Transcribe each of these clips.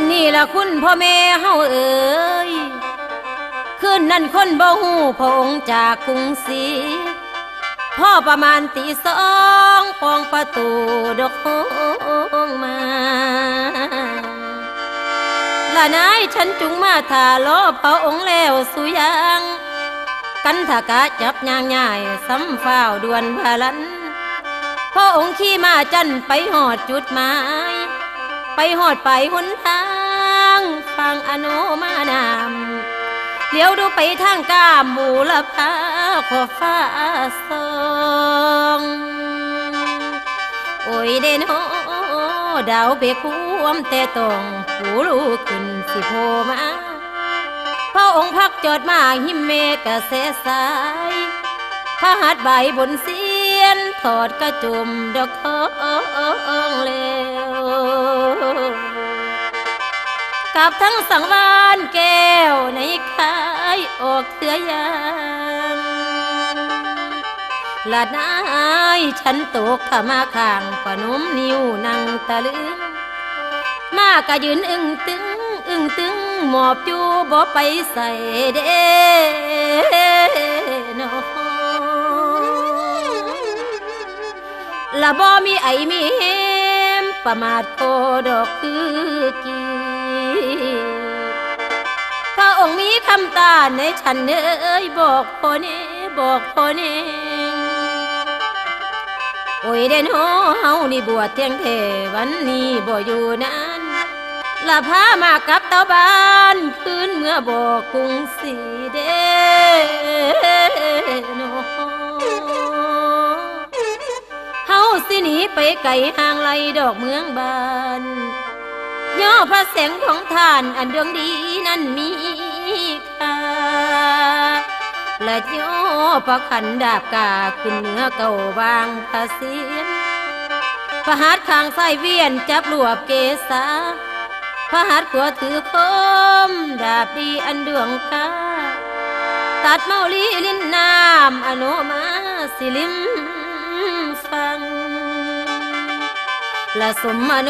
อันนี้ละคุณพ่อแม่เฮาเอ๋ยคืนนั้นคนบ่ฮู้พระองค์จากกรุงศรีพ่อประมาณตีสองปองประตูดอกงมาละนายฉันจุงมาถ่ารอพระองค์แล้วสุยังกันถากะจับยางใหญ่ซ้ำฝ้าวดวนพาลันพระองค์ขี่มาจันไปหอดจุดหมาย ไปหอดไปหนทางฟังอนุมานามเลี้ยวดูไปทางกามหมูละพาขอฟ้าสองโอ้ยเดนโอดาวเบควมแต่ตองผูลูกขึ้นสิโพมาพระองค์พักจอดมาหิมเมกะเสสายพระหัตถ์ใบบนเสียนถอดกระจุมดอกทองเลว กับทั้งสังวานแก้วในคายออกเถือยางลาดนายฉันตกขามาข้างปนุมนิ้วนั่งตะลึง มากะยืนอึ้งตึงอึ้งตึงหมอบอยู่บ่ไปใส่เด้นอละบ่มีไอมี ประมาทโคดอกคือกีพระองค์มีคำตาในฉันเอ้ยบอกพอเน่บอกพอเน่โอ้ยเดนโฮเฮานี่บวชเที่ยงเทวันนี้บ่อยู่นานละพามากับเต้าบ้านคืนเมื่อบอกกรุงสีเดนเฮ หนีไปไกลห่างไกลดอกเมืองบานย่อพระแสงของท่านอันดวงดีนั้นมีค่าและย่อพระขันดาบกาขึ้นเหนือเก่าบางพระเสียนพระหัตถ์ข้างซ้ายเวียนจับรวบเกษาพระหัตถ์ขวาถือคมดาบดีอันดวงกาตัดเมาลีลิ้นน้ำอนุมาสิลิม ละสมมโน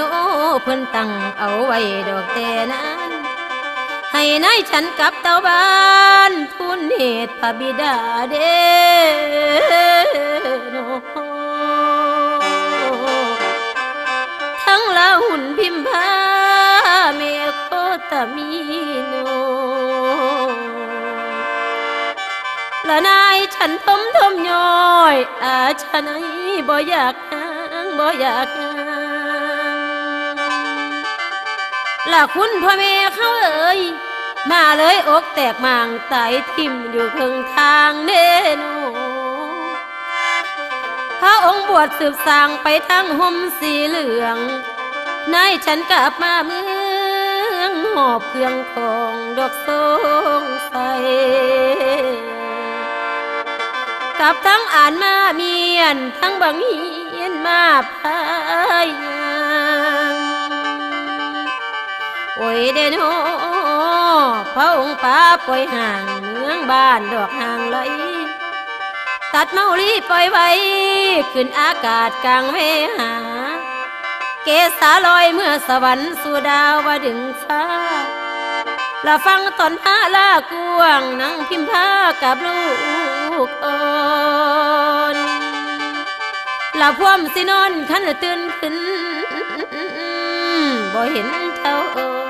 เพิ่นตั้งเอาไว้ดอกแต่นั้นให้นายฉันกับเต้าบ้านทุนเหตุพระบิดาเด้โนทั้งละหุ่นพิมพาเมโคตมีโนละนายฉันทมทมย้อยอาฉันไอ้บ่อยากหางบ่อยากหาง ละคุณพ่อแม่เขาเอ่ยมาเลยอกแตกมางไตทิมอยู่ครึ่งทางเด้โนพระองค์บวชสืบสางไปทั้งห่มสีเหลืองนายฉันกลับมาเมืองหอบเครื่องของดอกทรงใสกับทั้งอ่านมาเมียนทั้งบางเฮียนมาพาย โอ้ยเดนโอพระองค์ป้าปล่อยห่างเมืองบ้านดอกห่างไหลตัดเมาลีปล่อยไว้ ขึ้นอากาศกลางเวหา เกสาลอยเมื่อสวรรค์สู่ดาวว่าดึงฟ้าละฟังตอนหาลากวางนั่งพิมพ์ผ้ากับลูกอ่อนละพวมสินอนขันละตื่นขึ้นบ่เห็นเท่าเออ